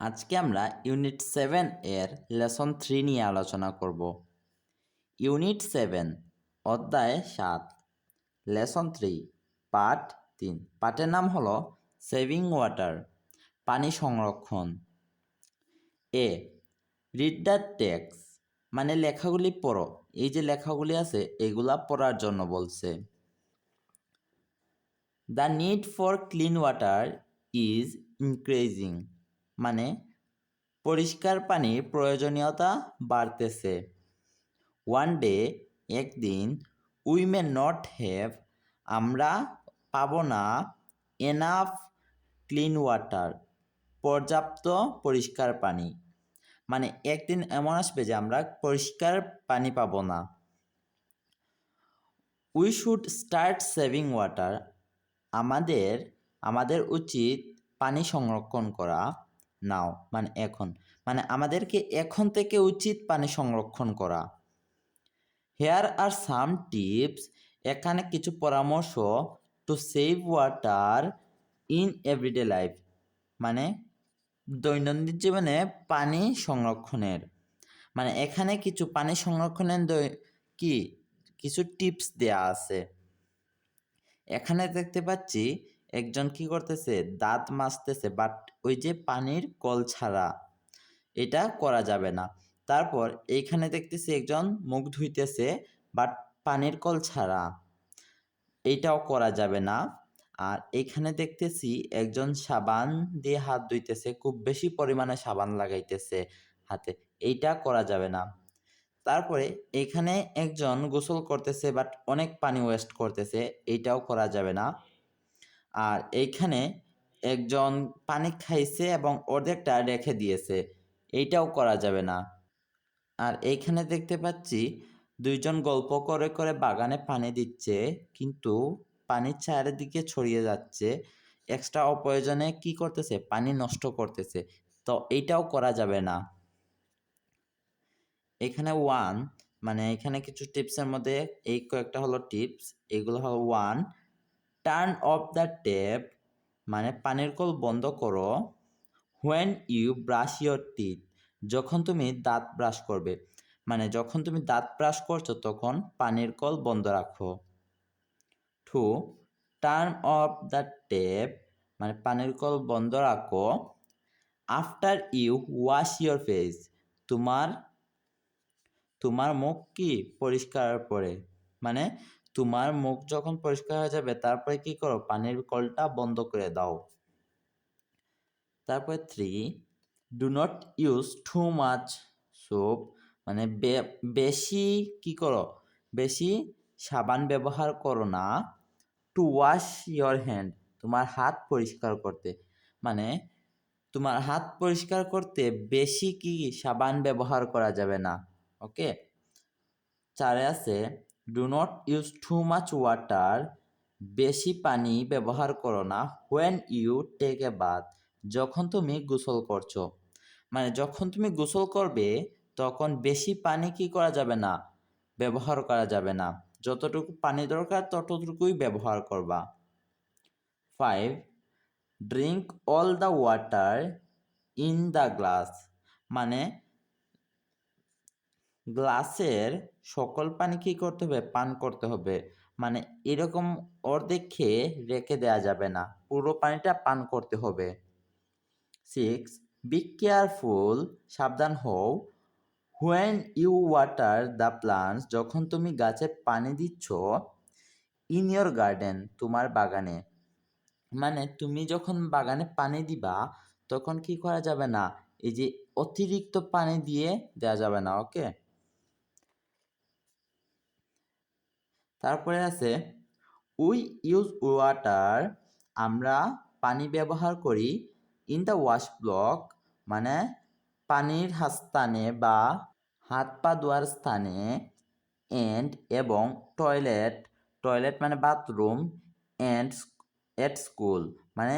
আজকে আমরা unit seven এর লেসন থ্রি নিয়ে আলোচনা করব। ইউনিট সেভেন অধ্যায় সাত লেসন থ্রি পার্ট তিন। পার্টের নাম হলো সেভিং ওয়াটার পানি সংরক্ষণ। এ রিড দ্য টেক্স মানে লেখাগুলি পড়ো। এই যে লেখাগুলি আছে, এগুলা পড়ার জন্য বলছে। The need for clean water is increasing মানে পরিষ্কার পানির প্রয়োজনীয়তা বাড়তেছে। ওয়ান ডে একদিন উই মে নট হ্যাভ আমরা পাবো না এনাফ ক্লিন ওয়াটার পর্যাপ্ত পরিষ্কার পানি। মানে একদিন এমন আসবে যে আমরা পরিষ্কার পানি পাবো না। We should start saving water আমাদের আমাদের উচিত পানি সংরক্ষণ করা। নাও। মানে এখন। মানে আমাদেরকে এখন থেকে উচিত পানি সংরক্ষণ করা। হেয়ার আর সাম টিপস এখানে কিছু পরামর্শ to save water in everyday life মানে দৈনন্দিন জীবনে পানি সংরক্ষণের। মানে এখানে কিছু পানি সংরক্ষণের কি? কিছু টিপস দেয়া আছে। এখানে দেখতে পাচ্ছি একজন কি করতেছে? দাঁত মাজতেছে বাট ওই যে পানির কল ছাড়া এটা করা যাবে না। তারপর এইখানে দেখতেছি একজন মুখ ধুইতেছে বাট পানির কল ছাড়া এইটাও করা যাবে না। আর এখানে দেখতেছি একজন সাবান দিয়ে হাত ধুইতেছে, খুব বেশি পরিমাণে সাবান লাগাইতেছে হাতে, এইটা করা যাবে না। তারপরে এখানে একজন গোসল করতেছে বাট অনেক পানি ওয়েস্ট করতেছে এইটাও করা যাবে না। আর এইখানে একজন পানি খাইছে এবং অর্ধেকটা রেখে দিয়েছে। এইটাও করা যাবে না। আর এইখানে দেখতে পাচ্ছি দুইজন গল্প করে করে বাগানে পানি দিচ্ছে, কিন্তু পানি চারিদিকে ছড়িয়ে যাচ্ছে। এক্সট্রা অপ্রয়োজনে কি করতেছে? পানি নষ্ট করতেছে। তো এইটাও করা যাবে না। এখানে ওয়ান মানে এখানে কিছু টিপসের মধ্যে এই কয়েকটা হলো টিপস এগুলো হলো one turn off the tap মানে পানির কল বন্ধ করো when you brush your teeth যখন তুমি দাঁত ব্রাশ করবে মানে যখন তুমি দাঁত ব্রাশ করছ তখন পানির কল বন্ধ রাখো। Two turn off the tap মানে পানির কল বন্ধ রাখো। After you wash your face তোমার তোমার মুখ কি পরিষ্কার পরে মানে তোমার মুখ যখন পরিষ্কার হয়ে যাবে, তারপরে কি করো? পানির কলটা বন্ধ করে দাও। তারপরে three do not use too much soap মানে বেশি কি করো? বেশি সাবান ব্যবহার করো না। টু ওয়াশ ইয়োর হ্যান্ড তোমার হাত পরিষ্কার করতে। মানে তোমার হাত পরিষ্কার করতে বেশি কি সাবান ব্যবহার করা যাবে না। ওকে চারে আছে do not use too much water বেশি পানি ব্যবহার করো না। When you take a bath যখন তুমি গোসল করছ। মানে যখন তুমি গোসল করবে, তখন বেশি পানি কি করা যাবে না? ব্যবহার করা যাবে না। যতটুকু পানি দরকার, ততটুকুই ব্যবহার করবা। Five drink all the water in the glass মানে গ্লাসের সকল পানি কি করতে হবে? পান করতে হবে। মানে এরকম অর্ধেক খেয়ে রেখে দেওয়া যাবে না। পুরো পানিটা পান করতে হবে। সিক্স বি কেয়ারফুল সাবধান হও। When you water the plants যখন তুমি গাছে পানি দিচ্ছ ইন ইয়োর গার্ডেন তোমার বাগানে। মানে তুমি যখন বাগানে পানি দিবা, তখন কি করা যাবে না? এই যে অতিরিক্ত পানি দিয়ে দেওয়া যাবে না ওকে তারপরে আছে উই ইউজ ওয়াটার আমরা পানি ব্যবহার করি ইন দ্য ওয়াশ ব্লক মানে পানির স্থানে বা হাত পা ধোয়ার স্থানে এন্ড এবং টয়লেট টয়লেট মানে বাথরুম অ্যান্ড এট স্কুল মানে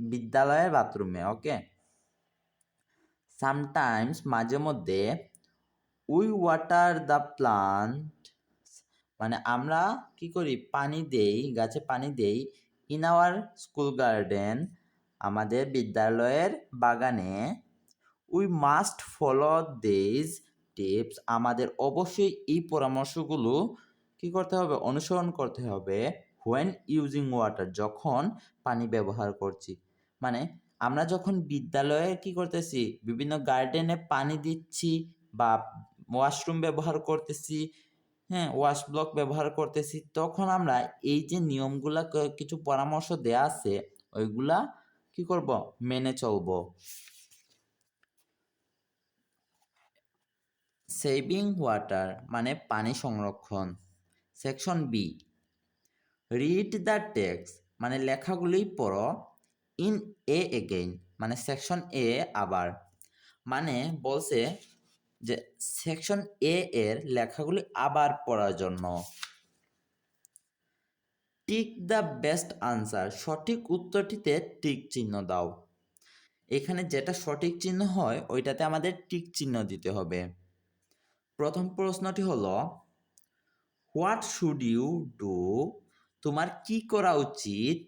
বিদ্যালয়ের বাথরুমে ওকে সামটাইমস মাঝে মধ্যে উই ওয়াটার দ্য প্লান্ট মানে আমরা কি করি? পানি দেই, গাছে পানি দেই ইন আওয়ার স্কুল গার্ডেন আমাদের বিদ্যালয়ের বাগানে। We must follow this tips আমাদের অবশ্যই এই পরামর্শগুলো কি করতে হবে? অনুসরণ করতে হবে হোয়েন ইউজিং ওয়াটার যখন পানি ব্যবহার করছি। মানে আমরা যখন বিদ্যালয়ে কি করতেছি? বিভিন্ন গার্ডেনে পানি দিচ্ছি বা ওয়াশরুম ব্যবহার করতেছি। হ্যাঁ ওয়াশ ব্লক ব্যবহার করতেছি, তখন আমরা এই যে নিয়মগুলা কিছু পরামর্শ দেয়া আছে, ওইগুলা কি করব? মেনে চলবো। সেভিং ওয়াটার মানে পানি সংরক্ষণ। Section B read the text মানে লেখাগুলি পড়ো ইন এ এগেইন মানে সেকশন এ আবার। মানে বলছে যে সেকশন এ এর লেখাগুলি আবার পড়ার জন্য। টিক দ্য বেস্ট আনসার সঠিক উত্তরটিতে টিক চিহ্ন দাও। এখানে যেটা সঠিক চিহ্ন হয়, ওইটাতে আমাদের টিক চিহ্ন দিতে হবে। প্রথম প্রশ্নটি হলো হোয়াট শুড ইউ ডু তোমার কি করা উচিত?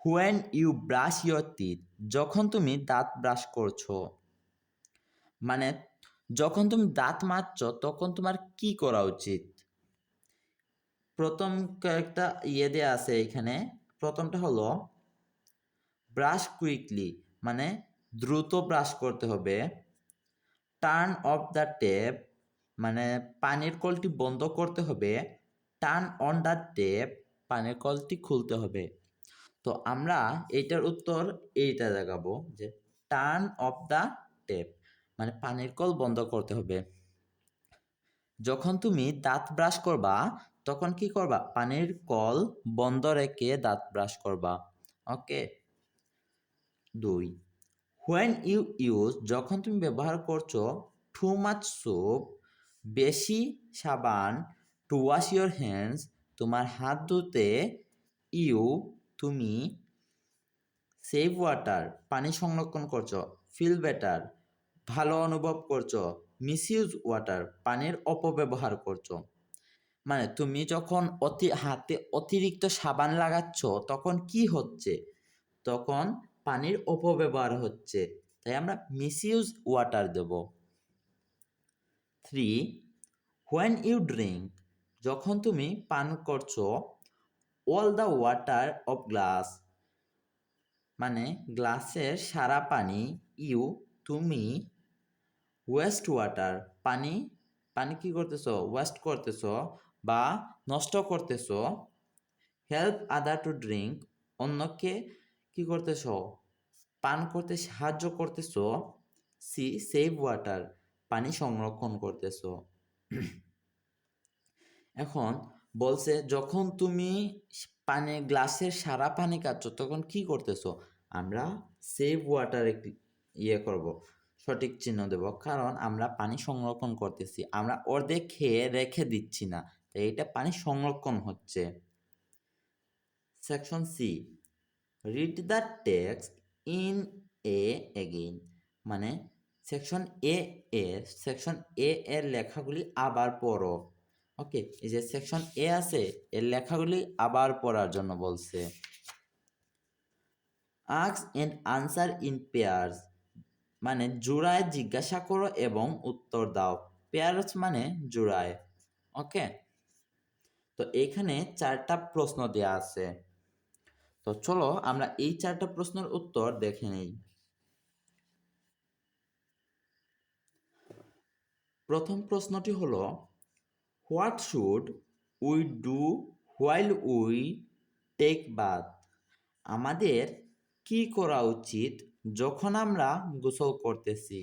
When you brush your teeth যখন তুমি দাঁত ব্রাশ করছ। মানে যখন তুমি দাঁত মাজছো, তখন তোমার কি করা উচিত? প্রথম কয়েকটা ইয়ে দেওয়া আছে এখানে। প্রথমটা হলো ব্রাশ কুইকলি মানে দ্রুত ব্রাশ করতে হবে। টার্ন অফ দ্য টেপ মানে পানির কলটি বন্ধ করতে হবে। টার্ন অন দ্য টেপ পানির কলটি খুলতে হবে। তো আমরা এইটার উত্তর এইটা দেখাবো যে টার্ন অফ দ্য টেপ মানে পানির কল বন্ধ করতে হবে। যখন তুমি দাঁত ব্রাশ করবা, তখন কি করবা? পানির কল বন্ধ রেখে দাঁত ব্রাশ করবা। ওকে? দুই। হোয়েন ইউ ইউজ যখন তুমি ব্যবহার করছ টু মাচ সোপ বেশি সাবান টু ওয়াশ ইউর হ্যান্ডস তোমার হাত ধুতে ইউ তুমি সেভ ওয়াটার পানি সংরক্ষণ করছ ফিল বেটার ভালো অনুভব করছ মিসইউজ ওয়াটার পানির অপব্যবহার করছ। মানে তুমি যখন অতি, হাতে অতিরিক্ত সাবান লাগাচ্ছ, তখন কি হচ্ছে? তখন পানির অপব্যবহার হচ্ছে। তাই আমরা মিসইউজ ওয়াটার দেব। থ্রি হোয়েন ইউ ড্রিঙ্ক যখন তুমি পান করছ all the water of glass মানে গ্লাসের সারা পানি ইউ তুমি ওয়েস্ট ওয়াটার পানি পানি কি করতেছো? ওয়েস্ট করতেছো বা নষ্ট করতেছো। হেল্প আদার টু ড্রিঙ্ক অন্যকে কি করতেছো? পান করতে সাহায্য করতেছো। সি সেভ ওয়াটার পানি সংরক্ষণ করতেছো। এখন বলছে, যখন তুমি পানি, গ্লাসের সারা পানি কাটছ তখন কি করতেছো? আমরা সেভ ওয়াটারে ইয়ে করব। সঠিক চিহ্ন দেব। কারণ আমরা পানি সংরক্ষণ করতেছি, আমরা অর্ধেক খেয়ে রেখে দিচ্ছি না, তাই এটা পানি সংরক্ষণ হচ্ছে। Section C read the text in A again মানে সেকশন এ এর সেকশন এ এর লেখাগুলি আবার পড়ো। ওকে এই যে সেকশন এ আছে, এর লেখাগুলি আবার পড়ার জন্য বলছে। আক্স এন্ড আনসার ইন পেয়ার্স মানে জোড়ায় জিজ্ঞাসা করো এবং উত্তর দাও। পেয়ার্স মানে জোড়ায়। ওকে? তো এখানে চারটা প্রশ্ন দেওয়া আছে। তো চলো আমরা এই চারটা প্রশ্নের উত্তর দেখে নেই। প্রথম প্রশ্নটি হলো, what should we do while we take bath? আমাদের কি করা উচিত যখন আমরা গোসল করতেছি,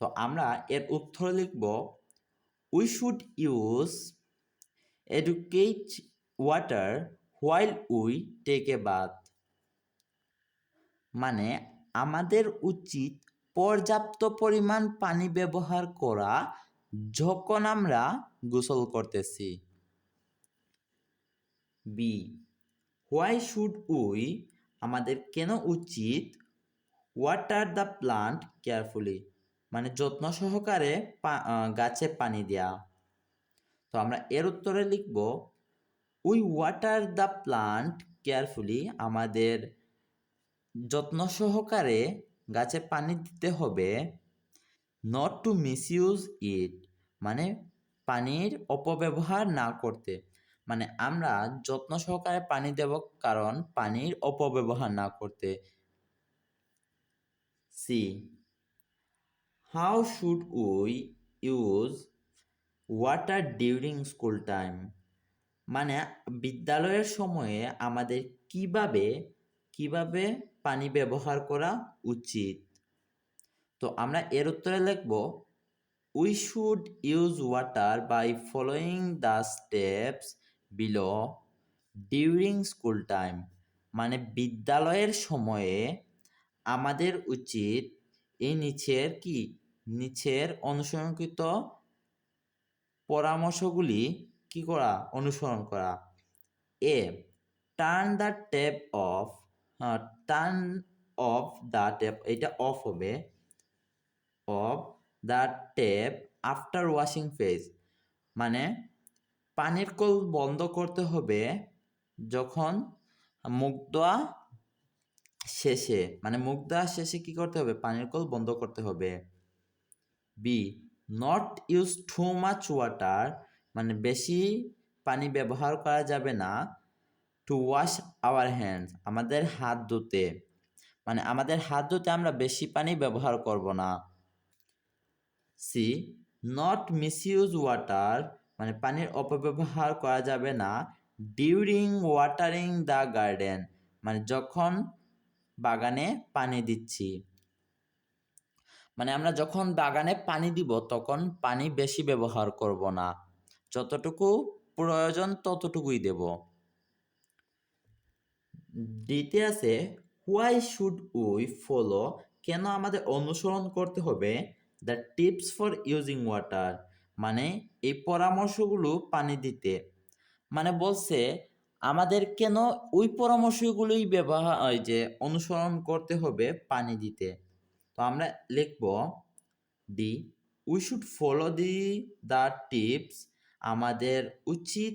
তো আমরা এর উত্তর লিখব we should use adequate water while we take a bath মানে আমাদের উচিত পর্যাপ্ত পরিমাণ পানি ব্যবহার করা যখন আমরা গোসল করতেছি। বি হোয়াই শুড উই আমাদের কেন উচিত ওয়াটার দ্য প্লান্ট কেয়ারফুলি মানে যত্ন সহকারে গাছে পানি দেয়া। তো আমরা এর উত্তরে লিখব we water the plant carefully আমাদের যত্ন সহকারে গাছে পানি দিতে হবে নট টু মিসইউজ ইট মানে পানির অপব্যবহার না করতে। মানে আমরা যত্ন সহকারে পানি দেব কারণ পানির অপব্যবহার না করতে। C how should we use water during school time মানে বিদ্যালয়ের সময়ে আমাদের কীভাবে কীভাবে পানি ব্যবহার করা উচিত? তো আমরা এর উত্তরে লিখব we should use water by following the steps below during school time মানে বিদ্যালয়ের সময়ে আমাদের উচিত এই নিচের কি? নিচের অনুসরণকৃত পরামর্শগুলি কি করা? অনুসরণ করা। A turn the tap off turn off the tap এটা অফ হবে। Off the tap after washing face মানে পানির কল বন্ধ করতে হবে যখন মুখ ধোয়া শেষে মানে মুখ ধোয়া শেষে কি করতে হবে? পানির কল বন্ধ করতে হবে। B not use too much water মানে বেশি পানি ব্যবহার করা যাবে না টু ওয়াশ আওয়ার হ্যান্ডস আমাদের হাত ধুতে। মানে আমাদের হাত ধুতে আমরা বেশি পানি ব্যবহার করব না। সি নট মিসইউজ ওয়াটার মানে পানির অপব্যবহার করা যাবে না ডিউরিং ওয়াটারিং দ্য গার্ডেন মানে যখন বাগানে পানি দিচ্ছি। মানে আমরা যখন বাগানে পানি দিব, তখন পানি বেশি ব্যবহার করব না। যতটুকু প্রয়োজন ততটুকুই দেব। ডিতে আছে হোয়াই শুড উই ফলো কেন আমাদের অনুসরণ করতে হবে? The tips for using water মানে এই পরামর্শগুলো পানি দিতে। মানে বলছে, আমাদের কেন ওই পরামর্শগুলোই ব্যবহার ওই যে অনুসরণ করতে হবে পানি দিতে? তো আমরা লিখব D we should follow the the tips. আমাদের উচিত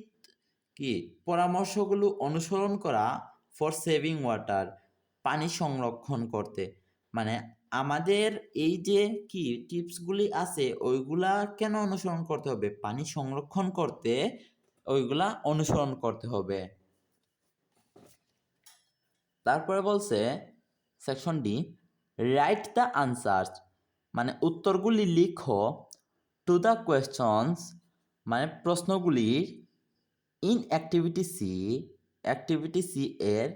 কি পরামর্শগুলো অনুসরণ করা ফর সেভিং ওয়াটার, পানি সংরক্ষণ করতে। মানে আমাদের এই যে কি টিপসগুলি আছে, ওইগুলা কেন অনুসরণ করতে হবে? পানি সংরক্ষণ করতে ওইগুলা অনুসরণ করতে হবে। তারপরে বলছে section D write the answers মানে উত্তরগুলি লিখো টু দ্য কোয়েশ্চনস মানে প্রশ্নগুলির in activity C activity C এর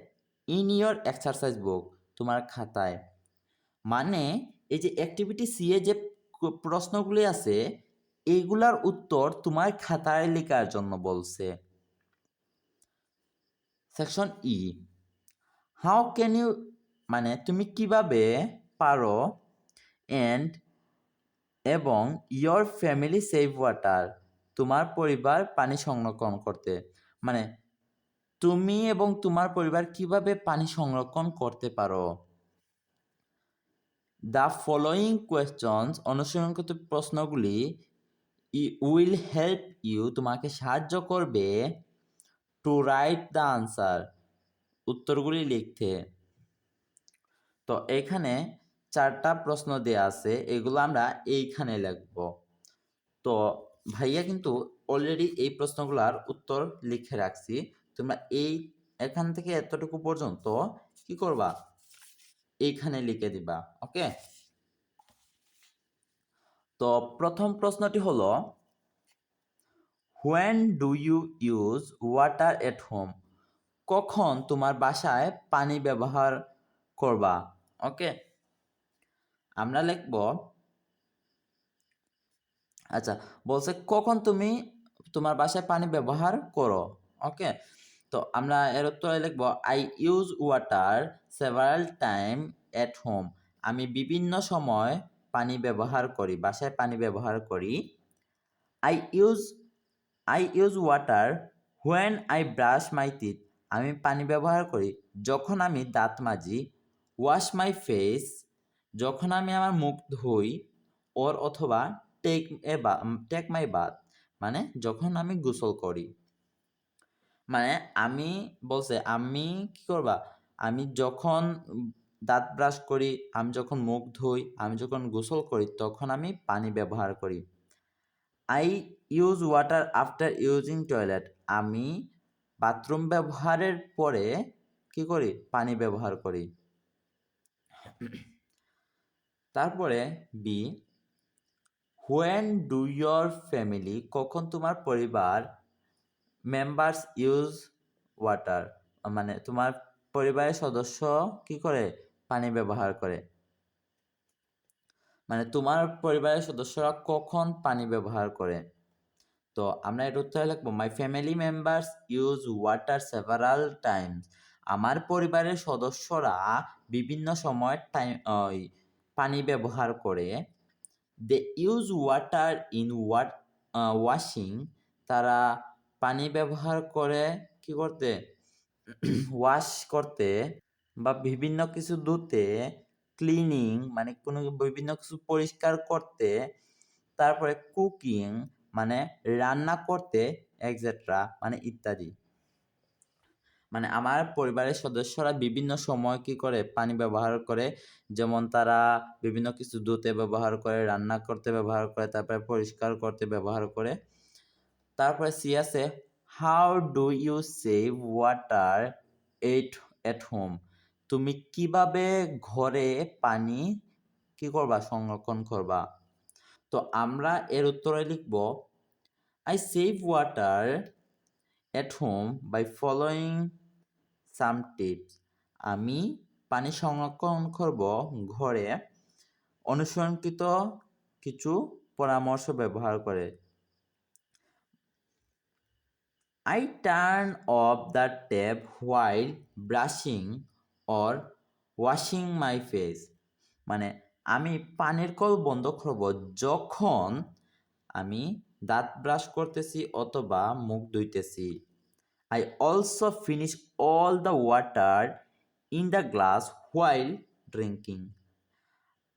ইন ইয়োর এক্সারসাইজ বুক তোমার খাতায়। মানে এই যে অ্যাক্টিভিটি সি এ যে প্রশ্নগুলি আছে, এইগুলার উত্তর তোমার খাতায় লেখার জন্য বলছে। Section E how can you মানে তুমি কীভাবে পারো অ্যান্ড এবং ইয়োর ফ্যামিলি সেভ ওয়াটার তোমার পরিবার পানি সংরক্ষণ করতে। মানে তুমি এবং তোমার পরিবার কীভাবে পানি সংরক্ষণ করতে পারো? দ্য ফলোয়িং কোয়েশ্চনস অনুসরণকৃত প্রশ্নগুলি ই উইল হেল্প ইউ, তোমাকে সাহায্য করবে টু রাইট দ্য আনসার, উত্তরগুলি লিখতে। তো এখানে চারটা প্রশ্ন দেওয়া আছে, এগুলো আমরা এইখানে লিখব। তো ভাইয়া কিন্তু অলরেডি এই প্রশ্নগুলোর উত্তর লিখে রাখছি, তোমরা এই এখান থেকে এতটুকু পর্যন্ত কি করবা? এইখানে লিখে দিবা, ওকে? তো প্রথম প্রশ্নটি হলো when do you use water at home কখন তোমার বাসায় পানি ব্যবহার করবা, ওকে? আমরা লিখব আচ্ছা বলছে কখন তুমি তোমার বাসায় পানি ব্যবহার করো? ওকে? তো আমরা এর উত্তরে লিখব I use water several time at home আমি বিভিন্ন সময় পানি ব্যবহার করি, বাসায় পানি ব্যবহার করি। I use I use water when I brush my teeth আমি পানি ব্যবহার করি যখন আমি দাঁত মাজি ওয়াশ মাই ফেস যখন আমি আমার মুখ ধুই ওর অথবা টেক এ বা টেক মাই বাথ মানে যখন আমি গোসল করি। মানে আমি বলছে, আমি কি করবা? আমি যখন দাঁত ব্রাশ করি, আমি যখন মুখ ধুই, আমি যখন গোসল করি, তখন আমি পানি ব্যবহার করি। I use water after using toilet আমি বাথরুম ব্যবহারের পরে কি করি? পানি ব্যবহার করি। তারপরে B when do your family কখন তোমার পরিবার মেম্বার্স ইউজ ওয়াটার মানে তোমার পরিবারের সদস্য কি করে? পানি ব্যবহার করে। মানে তোমার পরিবারের সদস্যরা কখন পানি ব্যবহার করে? তো আমরা এর উত্তরে লিখব my family members use water several times আমার পরিবারের সদস্যরা বিভিন্ন সময় টাইম পানি ব্যবহার করে। They use water in what washing তারা পানি ব্যবহার করে কি করতে? ওয়াশ করতে বা বিভিন্ন কিছু ধুতে ক্লিনিং মানে কোনো বিভিন্ন কিছু পরিষ্কার করতে, তারপরে কুকিং মানে রান্না করতে এক্সেট্রা মানে ইত্যাদি। মানে আমার পরিবারের সদস্যরা বিভিন্ন সময় কি করে পানি ব্যবহার করে, যেমন তারা বিভিন্ন কিছু ধুতে ব্যবহার করে, রান্না করতে ব্যবহার করে, তারপরে পরিষ্কার করতে ব্যবহার করে। তারপরে সি আছে how do you save water at at home তুমি কীভাবে ঘরে পানি কি করবা? সংরক্ষণ করবা। তো আমরা এর উত্তরে লিখব I save water at home by following some tips আমি পানি সংরক্ষণ করব ঘরে, অনুসরণকৃত কিছু পরামর্শ ব্যবহার করে। I turn off the tap while brushing or washing my face মানে আমি পানির কল বন্ধ করব যখন আমি দাঁত ব্রাশ করতেছি অথবা মুখ ধুইতেছি। I also finish all the water in the glass while drinking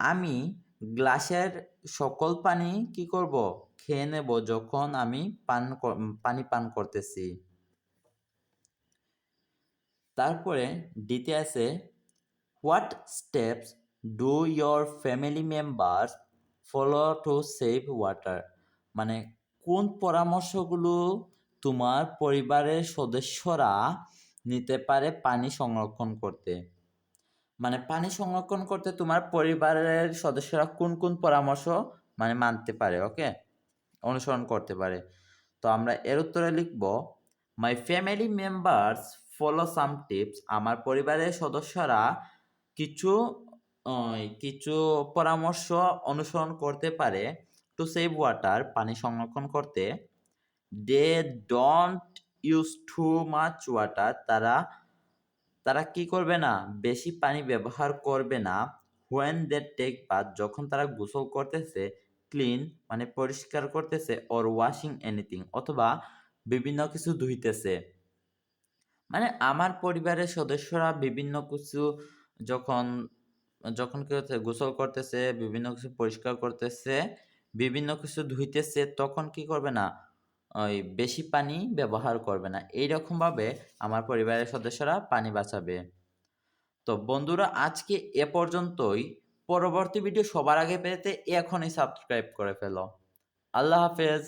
আমি গ্লাসের সকল পানি কি করব? খেয়ে নেব যখন আমি পান পানি পান করতেছি। তারপরে ডিতে আছে, what steps do your family members follow to save water? মানে কোন পরামর্শগুলো তোমার পরিবারের সদস্যরা নিতে পারে পানি সংরক্ষণ করতে? মানে পানি সংরক্ষণ করতে তোমার পরিবারের সদস্যরা কোন কোন পরামর্শ মানে মানতে পারে ওকে অনুসরণ করতে পারে। তো আমরা এর উত্তরে লিখব my family members follow some tips আমার পরিবারের সদস্যরা কিছু কিছু পরামর্শ অনুসরণ করতে পারে। টু সেভ ওয়াটার পানি সংরক্ষণ করতে। They don't use too much water তারা তারা কি করবে না? বেশি পানি ব্যবহার করবে না। হোয়েন দে টেক বাথ যখন তারা গোসল করতেছে ক্লিন মানে পরিষ্কার করতেছে ওর ওয়াশিং এনিথিং অথবা বিভিন্ন কিছু ধুইতেছে। মানে আমার পরিবারের সদস্যরা বিভিন্ন কিছু যখন যখন কি হচ্ছে গোসল করতেছে, বিভিন্ন কিছু পরিষ্কার করতেছে, বিভিন্ন কিছু ধুইতেছে, তখন কি করবে না? ওই বেশি পানি ব্যবহার করবে না। এইরকমভাবে আমার পরিবারের সদস্যরা পানি বাঁচাবে। তো বন্ধুরা, আজকে এ পর্যন্তই। পরবর্তী ভিডিও সবার আগে পেতে এখনই সাবস্ক্রাইব করে ফেলো। আল্লাহ হাফেজ।